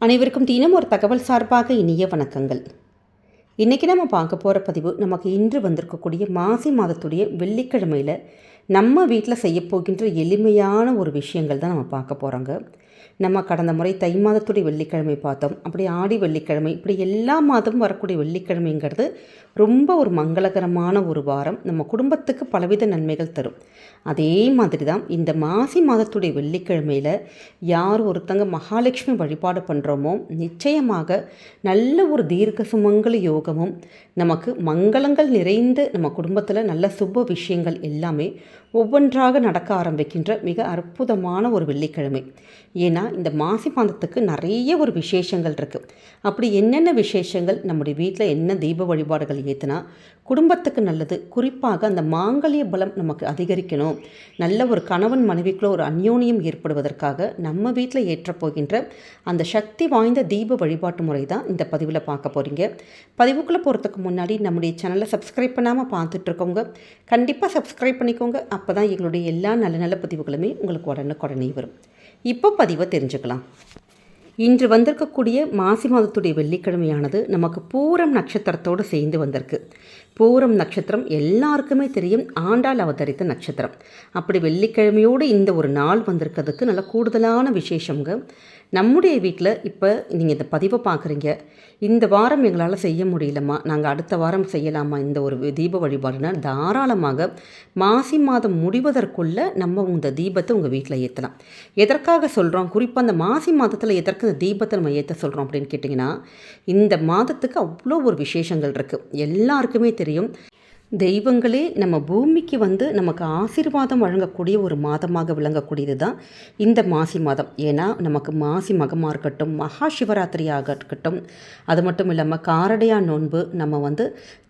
அனைவருக்கும் தினம் ஒரு தகவல் சார்பாக இனிய வணக்கங்கள். இன்றைக்கி நம்ம பார்க்க போகிற பதிவு நமக்கு இன்று வந்திருக்கக்கூடிய மாசி மாதத்துடைய வெள்ளிக்கிழமையில் நம்ம வீட்டில் செய்யப்போகின்ற எளிமையான ஒரு விஷயங்கள் தான் நம்ம பார்க்க போகிறோங்க நம்ம கடந்த முறை தை மாதத்துடைய வெள்ளிக்கிழமை பார்த்தோம். அப்படி ஆடி வெள்ளிக்கிழமை இப்படி எல்லா மாதமும் வரக்கூடிய வெள்ளிக்கிழமைங்கிறது ரொம்ப ஒரு மங்களகரமான ஒரு வாரம். நம்ம குடும்பத்துக்கு பலவித நன்மைகள் தரும். அதே மாதிரி தான் இந்த மாசி மாதத்துடைய வெள்ளிக்கிழமையில் யார் ஒருத்தங்க மகாலட்சுமி வழிபாடு பண்ணுறோமோ நிச்சயமாக நல்ல ஒரு தீர்க்க சுமங்கல யோகமும் நமக்கு மங்களங்கள் நிறைந்து நம்ம குடும்பத்தில் நல்ல சுப விஷயங்கள் எல்லாமே ஒவ்வொன்றாக நடக்க ஆரம்பிக்கின்ற மிக அற்புதமான ஒரு வெள்ளிக்கிழமை. ஏன்னா இந்த மாசி மாதத்துக்கு நிறைய ஒரு விசேஷங்கள் இருக்குது அப்படி என்னென்ன விசேஷங்கள் நம்முடைய வீட்டில் என்ன தீப வழிபாடுகள் ஏற்றுனா குடும்பத்துக்கு நல்லது. குறிப்பாக அந்த மாங்கல்ய பலம் நமக்கு அதிகரிக்கணும். நல்ல ஒரு கணவன் மனைவிக்குள்ள ஒரு அந்யோன்யம் ஏற்படுவதற்காக நம்ம வீட்டில் ஏற்றப்போகின்ற அந்த சக்தி வாய்ந்த தீப வழிபாட்டு முறை தான் இந்த பதிவில் பார்க்க போகிறீங்க பதிவுக்குள்ளே போகிறதுக்கு முன்னாடி நம்முடைய சேனலை சப்ஸ்கிரைப் பண்ணாமல் பார்த்துட்ருக்கோங்க கண்டிப்பாக சப்ஸ்கிரைப் பண்ணிக்கோங்க. அப்போ தான் எங்களுடைய எல்லா நல்ல நல்ல பதிவுகளுமே உங்களுக்கு உடனுக்குடனே வரும். இப்போ பதிவை தெரிஞ்சுக்கலாம். இன்று வந்திருக்கக்கூடிய மாசி மாதத்துடைய வெள்ளிக்கிழமையானது நமக்கு பூரம் நட்சத்திரத்தோடு சேர்ந்து வந்திருக்கு. பூரம் நட்சத்திரம் எல்லாருக்குமே தெரியும். ஆண்டாள் அவதரித்த நட்சத்திரம். அப்படி வெள்ளிக்கிழமையோடு இந்த ஒரு நாள் வந்திருக்கிறதுக்கு நல்ல கூடுதலான விசேஷங்க. நம்முடைய வீட்டில் இப்போ நீங்கள் இந்த பதிவை பார்க்குறீங்க. இந்த வாரம் எங்களால் செய்ய முடியலம்மா. நாங்கள் அடுத்த வாரம் செய்யலாமா? இந்த ஒரு தீப வழிபாடுனா தாராளமாக மாசி மாதம் முடிவதற்குள்ளே நம்ம இந்த தீபத்தை உங்கள் வீட்டில் ஏற்றலாம். எதற்காக சொல்கிறோம்? குறிப்பாக அந்த மாசி மாதத்தில் எதற்கு இந்த தீபத்தை நம்ம ஏற்ற சொல்கிறோம் அப்படின்னு கேட்டிங்கன்னா இந்த மாதத்துக்கு அவ்வளோ ஒரு விசேஷங்கள் இருக்குது. எல்லாருக்குமே தெரியும். தெய்வங்களே நம்ம பூமிக்கு வந்து நமக்கு ஆசீர்வாதம் வழங்கக்கூடிய ஒரு மாதமாக விளங்கக்கூடியது தான் இந்த மாசி மாதம். ஏன்னா நமக்கு மாசி மகமாக இருக்கட்டும் மகா சிவராத்திரியாக இருக்கட்டும் அது மட்டும் இல்லாமல் காரடையா நோன்பு நம்ம வந்து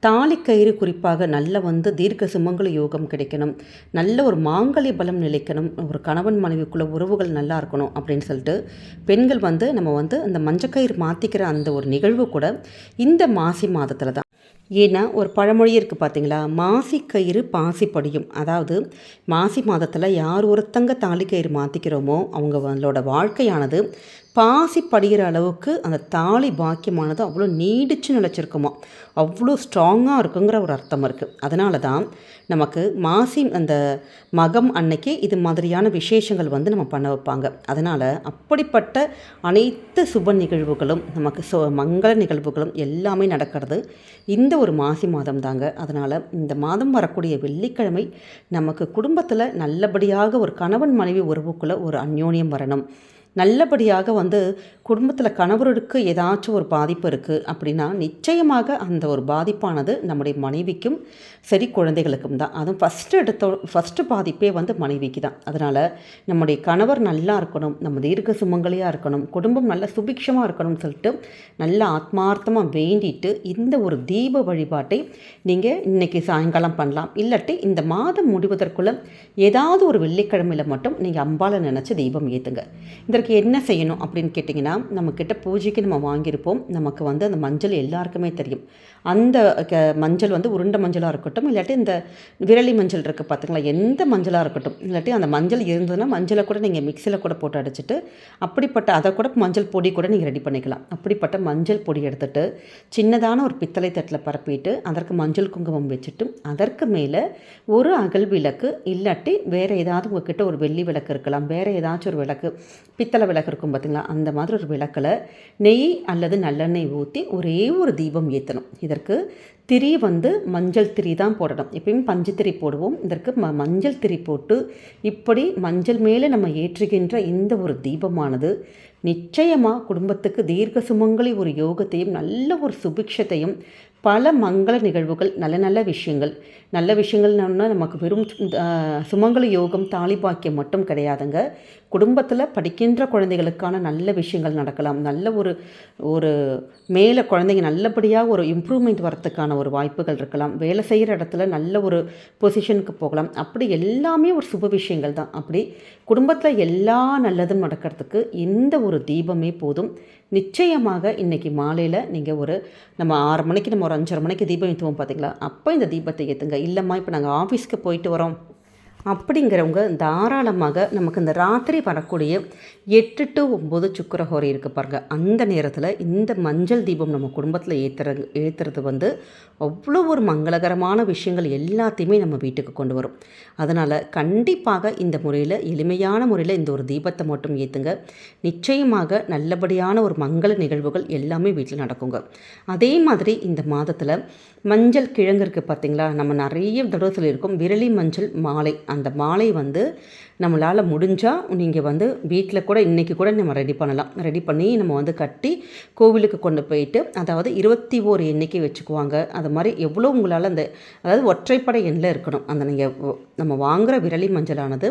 தாலிக்கயிறு குறிப்பாக நல்ல வந்து தீர்க்க சுமங்கல யோகம் கிடைக்கணும் நல்ல ஒரு மாங்கல்ய பலம் நிலைக்கணும் ஒரு கணவன் மனைவிக்குள்ள உறவுகள் நல்லா இருக்கணும் அப்படின்னு சொல்லிட்டு பெண்கள் வந்து நம்ம வந்து அந்த மஞ்சக்கயிறு மாற்றிக்கிற அந்த ஒரு நிகழ்வு கூட இந்த மாசி மாதத்தில் தான். ஏன்னா ஒரு பழமொழி இருக்குது பார்த்தீங்களா மாசி கயிறு பாசி படியும். அதாவது மாசி மாதத்தில் யார் ஒருத்தங்க தாலிக்கயிறு மாற்றிக்கிறோமோ அவங்களோட வாழ்க்கையானது பாசி படிகிற அளவுக்கு அந்த தாலி பாக்கியமானது அவ்வளோ நீடிச்சு நிலச்சிருக்குமா அவ்வளோ ஸ்ட்ராங்காக இருக்குங்கிற ஒரு அர்த்தம் இருக்குது அதனால தான் நமக்கு மாசி அந்த மகம் அன்னைக்கு இது மாதிரியான விசேஷங்கள் வந்து நம்ம பண்ண வைப்பாங்க. அதனால் அப்படிப்பட்ட அனைத்து சுப நிகழ்வுகளும் நமக்கு சோ மங்கள நிகழ்வுகளும் எல்லாமே நடக்கிறது இந்த ஒரு மாசி மாதம் தாங்க அதனால் இந்த மாதம் வரக்கூடிய வெள்ளிக்கிழமை நமக்கு குடும்பத்தில் நல்லபடியாக ஒரு கணவன் மனைவி உறவுக்குள்ளே ஒரு அந்யோன்யம் வரணும். நல்லபடியாக வந்து குடும்பத்தில் கணவருக்கு ஏதாச்சும் ஒரு பாதிப்பு இருக்குது அப்படின்னா நிச்சயமாக அந்த ஒரு பாதிப்பானது நம்முடைய மனைவிக்கும் சரி குழந்தைகளுக்கும் தான். அதுவும் ஃபஸ்ட்டு எடுத்த ஃபஸ்ட்டு பாதிப்பே வந்து மனைவிக்கு தான். அதனால் நம்முடைய கணவர் நல்லா இருக்கணும் நம்ம தீர்க்க சுமங்கலியாக இருக்கணும் குடும்பம் நல்ல சுபிக்ஷமாக இருக்கணும்னு சொல்லிட்டு நல்ல ஆத்மார்த்தமாக வேண்டிட்டு இந்த ஒரு தீப வழிபாட்டை நீங்கள் இன்றைக்கி சாயங்காலம் பண்ணலாம். இல்லாட்டி இந்த மாதம் முடிவதற்குள்ளே ஏதாவது ஒரு வெள்ளிக்கிழமையில் மட்டும் நீங்கள் அம்பாலை நினச்சி தீபம் ஏற்றுங்க இந்த இதற்கு என்ன செய்யணும் அப்படின்னு கேட்டிங்கன்னா நம்மக்கிட்ட பூஜைக்கு நம்ம வாங்கியிருப்போம். நமக்கு வந்து அந்த மஞ்சள் எல்லாருக்குமே தெரியும். அந்த க மஞ்சள் வந்து உருண்டை மஞ்சளாக இருக்கட்டும் இல்லாட்டி இந்த விரலி மஞ்சள் இருக்குது பார்த்துங்களா எந்த மஞ்சளாக இருக்கட்டும். இல்லாட்டி அந்த மஞ்சள் இருந்ததுன்னா மஞ்சளை கூட நீங்கள் மிக்சியில் கூட போட்டு அடிச்சுட்டு அப்படிப்பட்ட அதை கூட மஞ்சள் பொடி கூட நீங்கள் ரெடி பண்ணிக்கலாம். அப்படிப்பட்ட மஞ்சள் பொடி எடுத்துகிட்டு சின்னதான ஒரு பித்தளை தட்டில் பரப்பிட்டு அதற்கு மஞ்சள் குங்குமம் வச்சுட்டு அதற்கு மேலே ஒரு அகல் விளக்கு இல்லாட்டி வேறு ஏதாவது உங்ககிட்ட ஒரு வெள்ளி விளக்கு இருக்கலாம் வேறு ஏதாச்சும் ஒரு விளக்கு பித்தளை விளக்கு இருக்கும் பார்த்திங்களா அந்த மாதிரி ஒரு விளக்கில் நெய் அல்லது நல்லெண்ணெய் ஊற்றி ஒரே ஒரு தீபம் ஏற்றணும் இதற்கு திரி வந்து மஞ்சள் திரி தான் போடணும். எப்பயும் பஞ்சு திரி போடுவோம். இதற்கு ம மஞ்சள் திரி போட்டு இப்படி மஞ்சள் மேலே நம்ம ஏற்றுகின்ற இந்த ஒரு தீபமானது நிச்சயமாக குடும்பத்துக்கு தீர்க்க சுமங்களை ஒரு யோகத்தையும் நல்ல ஒரு சுபிக்ஷத்தையும் பல மங்கள நிகழ்வுகள் நல்ல நல்ல விஷயங்கள். நல்ல விஷயங்கள்னா நமக்கு வெறும் சுமங்கல யோகம் தாலிபாக்கியம் மட்டும் கிடையாதுங்க. குடும்பத்தில் படிக்கின்ற குழந்தைகளுக்கான நல்ல விஷயங்கள் நடக்கலாம். நல்ல ஒரு ஒரு மேலே குழந்தைங்க நல்லபடியாக ஒரு இம்ப்ரூவ்மெண்ட் வரத்துக்கான ஒரு வாய்ப்புகள் இருக்கலாம். வேலை செய்கிற இடத்துல நல்ல ஒரு பொசிஷனுக்கு போகலாம். அப்படி எல்லாமே ஒரு சுப விஷயங்கள் தான். அப்படி குடும்பத்தில் எல்லா நல்லதும் நடக்கிறதுக்கு இந்த ஒரு தீபமே போதும். நிச்சயமாக இன்றைக்கி மாலையில் நீங்கள் ஒரு நம்ம ஆறு மணிக்கு நம்ம ஒரு அஞ்சரை மணிக்கு தீபம் ஏற்றுவோம் பார்த்தீங்களா அப்போ இந்த தீபத்தை ஏற்றுங்க இல்லைம்மா இப்போ நாங்கள் ஆஃபீஸ்க்கு போயிட்டு வரோம். அப்படிங்கிறவங்க தாராளமாக நமக்கு இந்த ராத்திரி வரக்கூடிய எட்டு டு ஒம்பது சுக்கரஹோரை இருக்குது பாருங்கள் அந்த நேரத்தில் இந்த மஞ்சள் தீபம் நம்ம குடும்பத்தில் ஏற்றுற ஏற்றுறது வந்து அவ்வளோ ஒரு மங்களகரமான விஷயங்கள் எல்லாத்தையுமே நம்ம வீட்டுக்கு கொண்டு வரும். அதனால் கண்டிப்பாக இந்த முறையில் எளிமையான முறையில் இந்த ஒரு தீபத்தை மட்டும் ஏற்றுங்க நிச்சயமாக நல்லபடியான ஒரு மங்கள நிகழ்வுகள் எல்லாமே வீட்டில் நடக்குங்க. அதே மாதிரி இந்த மாதத்தில் மஞ்சள் கிழங்கு இருக்குது பார்த்திங்களா நம்ம நிறைய தடவை சொல்லியிருக்கோம் விரலி மஞ்சள் மாலை. அந்த மாலை வந்து நம்மளால் முடிஞ்சால் நீங்கள் வந்து வீட்டில் கூட இன்றைக்கி கூட நம்ம ரெடி பண்ணலாம். ரெடி பண்ணி நம்ம வந்து கட்டி கோவிலுக்கு கொண்டு போயிட்டு அதாவது இருபத்தி ஓரு எண்ணிக்கை வச்சுக்குவாங்க. அது மாதிரி எவ்வளோ உங்களால் அந்த அதாவது ஒற்றைப்படை எண்ணில் இருக்கணும். அந்த நீங்கள் நம்ம வாங்குகிற விரலி மஞ்சளானது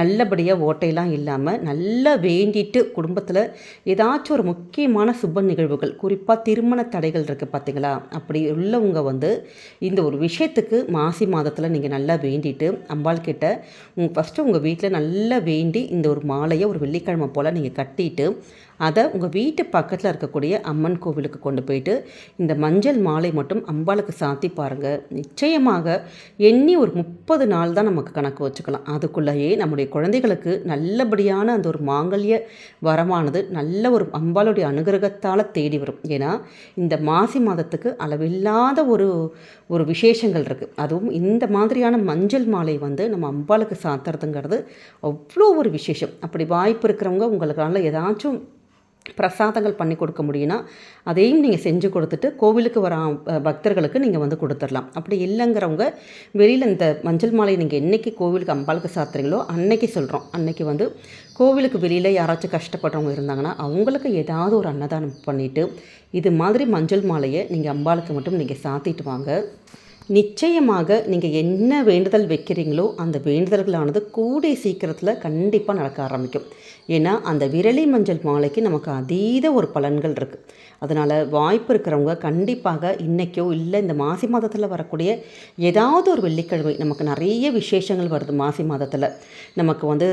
நல்லபடியாக ஓட்டையெல்லாம் இல்லாமல் நல்லா வேண்டிட்டு குடும்பத்தில் ஏதாச்சும் ஒரு முக்கியமான சுப நிகழ்வுகள் குறிப்பாக திருமண தடைகள் இருக்குது பார்த்தீங்களா அப்படி உள்ளவங்க வந்து இந்த ஒரு விஷயத்துக்கு மாசி மாதத்தில் நீங்கள் நல்லா வேண்டிட்டு அம்பாள் கிட்ட கிட்ட ஃபஸ்ட்டு உங்கள் வீட்டில் வீட்டில் நல்லா வேண்டி இந்த ஒரு மாலையை ஒரு வெள்ளிக்கிழமை போல் நீங்கள் கட்டிட்டு அதை உங்கள் வீட்டு பக்கத்தில் இருக்கக்கூடிய அம்மன் கோவிலுக்கு கொண்டு போயிட்டு இந்த மஞ்சள் மாலை மட்டும் அம்பாளுக்கு சாத்தி பாருங்கள் நிச்சயமாக எண்ணி ஒரு முப்பது நாள் தான் நமக்கு கணக்கு வச்சுக்கலாம். அதுக்குள்ளேயே நம்முடைய குழந்தைகளுக்கு நல்லபடியான அந்த ஒரு மாங்கல்ய வரமானது நல்ல ஒரு அம்பாளுடைய அனுகிரகத்தால் தேடி வரும். ஏன்னா இந்த மாசி மாதத்துக்கு அளவில்லாத ஒரு ஒரு விசேஷங்கள் இருக்குது அதுவும் இந்த மாதிரியான மஞ்சள் மாலை வந்து நம்ம அம்பாளுக்கு சாத்துறதுங்கிறது அவ்வளோ ஒரு விசேஷம். அப்படி வாய்ப்பு இருக்கிறவங்க உங்களுக்கான ஏதாச்சும் பிரசாதங்கள் பண்ணி கொடுக்க முடியும்னா அதையும் நீங்கள் செஞ்சு கொடுத்துட்டு கோவிலுக்கு வர பக்தர்களுக்கு நீங்கள் வந்து கொடுத்துடலாம். அப்படி இல்லைங்கிறவங்க வெளியில் இந்த மஞ்சள் மாலை நீங்கள் என்றைக்கு கோவிலுக்கு அம்பாளுக்கு சாத்துறீங்களோ அன்னைக்கு சொல்கிறோம் அன்னைக்கு வந்து கோவிலுக்கு வெளியில் யாராச்சும் கஷ்டப்படுறவங்க இருந்தாங்கன்னா அவங்களுக்கு ஏதாவது ஒரு அன்னதானம் பண்ணிவிட்டு இது மாதிரி மஞ்சள் மாலையை நீங்கள் அம்பாளுக்கு மட்டும் நீங்கள் சாத்திட்டு வாங்க. நிச்சயமாக நீங்கள் என்ன வேண்டுதல் வைக்கிறீங்களோ அந்த வேண்டுதல்களானது கூடிய சீக்கிரத்தில் கண்டிப்பாக நடக்க ஆரம்பிக்கும். ஏன்னா அந்த விரலி மஞ்சள் மாலைக்கு நமக்கு அதீத ஒரு பலன்கள் இருக்குது அதனால் வாய்ப்பு இருக்கிறவங்க கண்டிப்பாக இன்றைக்கோ இல்லை இந்த மாசி மாதத்தில் வரக்கூடிய ஏதாவது ஒரு வெள்ளிக்கிழமை நமக்கு நிறைய விசேஷங்கள் வருது மாசி மாதத்தில். நமக்கு வந்து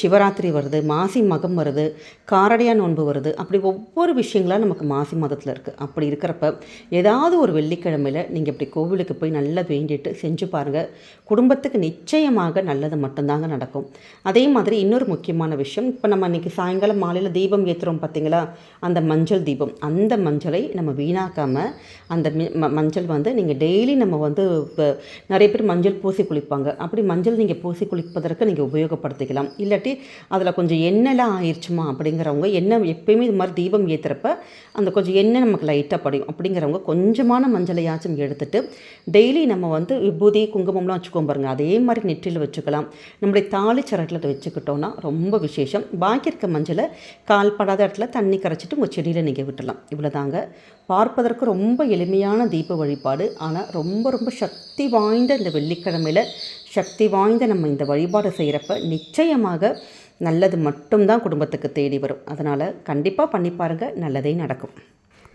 சிவராத்திரி வருது மாசி மகம் வருது காரடையா நோன்பு வருது. அப்படி ஒவ்வொரு விஷயங்களாக நமக்கு மாசி மாதத்தில் இருக்குது அப்படி இருக்கிறப்ப ஏதாவது ஒரு வெள்ளிக்கிழமையில் நீங்கள் இப்படி கோவிலுக்கு போய் நல்லா வேண்டிட்டு செஞ்சு பாருங்கள் குடும்பத்துக்கு நிச்சயமாக நல்லது மட்டும்தாங்க நடக்கும். அதே மாதிரி இன்னொரு முக்கியமான விஷயம் இப்போ நம்ம இன்றைக்கி சாயங்காலம் மாலையில் தீபம் ஏற்றுறோம் பார்த்தீங்களா அந்த மஞ்சள் தீபம். அந்த மஞ்சளை நம்ம வீணாக்காமல் அந்த மஞ்சள் வந்து நீங்கள் டெய்லி நம்ம வந்து இப்போ நிறைய பேர் மஞ்சள் பூசி குளிப்பாங்க. அப்படி மஞ்சள் நீங்கள் பூசி குளிப்பதற்கு நீங்கள் உபயோகப்படுத்திக்கலாம். இல்லாட்டி அதில் கொஞ்சம் எண்ணெய்லாம் ஆயிடுச்சுமா அப்படிங்கிறவங்க எண்ணெய் எப்பயுமே இது மாதிரி தீபம் ஏற்றுறப்ப அந்த கொஞ்சம் எண்ணெய் நமக்கு லைட்டாக படையும். அப்படிங்கிறவங்க கொஞ்சமான மஞ்சளையாச்சும் எடுத்துகிட்டு டெய்லி நம்ம வந்து விபூதி குங்குமம்லாம் வச்சுக்கோம் பாருங்கள் அதே மாதிரி நெற்றியில் வச்சுக்கலாம். நம்முடைய தாலி சரட்டில் வச்சுக்கிட்டோன்னா ரொம்ப விசேஷம். பாக்கி இருக்க மஞ்சளை கால் படாத இடத்துல தண்ணி கரைச்சிட்டு உங்கள் செடியில் நீங்கள் விட்டலாம் இவ்வளோ இவ்வளோதாங்க பார்ப்பதற்கு ரொம்ப எளிமையான தீப வழிபாடு. ஆனால் ரொம்ப ரொம்ப சக்தி வாய்ந்த இந்த வெள்ளிக்கிழமையில் சக்தி வாய்ந்த நம்ம இந்த வழிபாடு செய்கிறப்ப நிச்சயமாக நல்லது மட்டும்தான் குடும்பத்துக்கு தேடி வரும். அதனால் கண்டிப்பாக பண்ணி பாருங்கள் நல்லதே நடக்கும்.